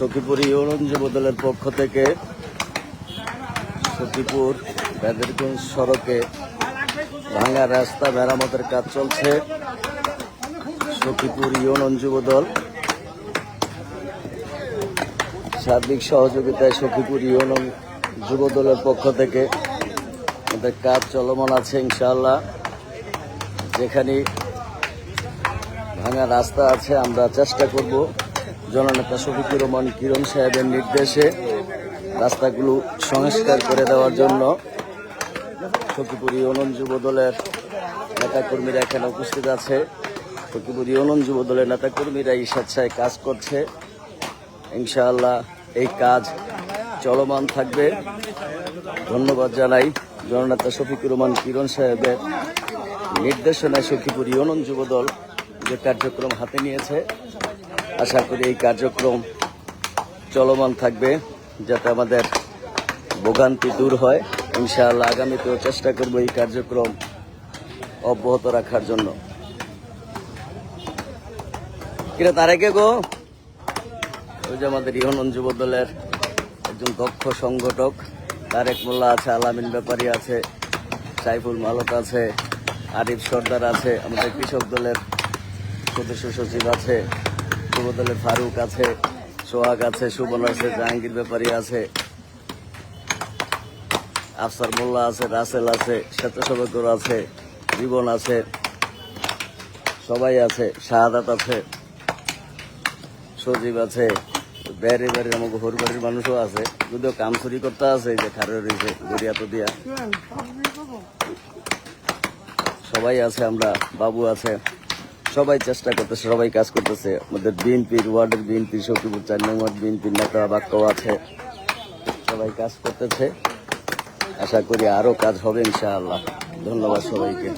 Sakhipur union যুব দলের পক্ষ থেকে সখীপুর বেদেরগঞ্জ সড়কে ভাঙা রাস্তা মেরামতের কাজ চলছে। সখীপুর ইউনিয়ন যুব দল সার্বিক সহযোগিতায় সখীপুর ইউনিয়ন যুব দলের পক্ষ থেকে আমাদের কাজ চলমান আছে ইনশাআল্লাহ। যেখানে ভাঙা রাস্তা আছে, আমরা চেষ্টা করব জননেতা শফিকুর রহমান কিরণ সাহেবের নির্দেশে রাস্তাগুলো সংস্কার করে দেওয়ার জন্য সখীপুর ইউনিয়ন যুব দলের নেতাকর্মীরা এখানে উপস্থিত আছে। সখীপুর ইউনিয়ন যুব দলের নেতাকর্মীরা এই স্বেচ্ছায় কাজ করছে। ইনশাআল্লাহ এই কাজ চলমান থাকবে। ধন্যবাদ জানাই জননেতা শফিকুর রহমান কিরণ সাহেবের নির্দেশনায় সখীপুর ইউনিয়ন যুব দল যে কার্যক্রম হাতে নিয়েছে আশা করি এই কার্যক্রম চলমান থাকবে যাতে আমাদের ভোগান্তি দূর হয়। ইনশাআল্লাহ আগামীতেও চেষ্টা করব এই কার্যক্রম অব্যাহত রাখার জন্য। কিরে তারেকে গো? ওই যে আমাদের ইহনন যুব দলের একজন দক্ষ সংগঠক, তারেক মোল্লা আছে, আলামিন ব্যাপারী আছে, সাইফুল মালক আছে, আরিফ সর্দার আছে, আমাদের কৃষক দলের সদস্য সচিব আছে। যুব ফারুক আছে, সোহাগ আছে সুবল আছে, জাহাঙ্গীর ব্যাপারী আছে, আফসার মোল্লা আছে, রাসেল আছে স্বেচ্ছাসেবকর আছে জীবন আছে, সবাই আছে, শাহাদাত আছে, সজীব আছে বেড়ে বেড়ে আমাকে হর বাড়ির মানুষও আছে, যদিও কাম চুরি করতে আছে যে খারে রয়েছে, গড়িয়া তো দিয়া। সবাই আছে, আমরা, বাবু আছে। সবাই চেষ্টা করতেছে, সবাই কাজ করতেছে। আমাদের বিএনপির ওয়ার্ডের বিএনপি শক্তিপুর চার নম্বর বিএনপির নেতা বাক্য আছে। সবাই কাজ করতেছে। আশা করি আরও কাজ হবে ইনশাআল্লাহ। ধন্যবাদ সবাইকে।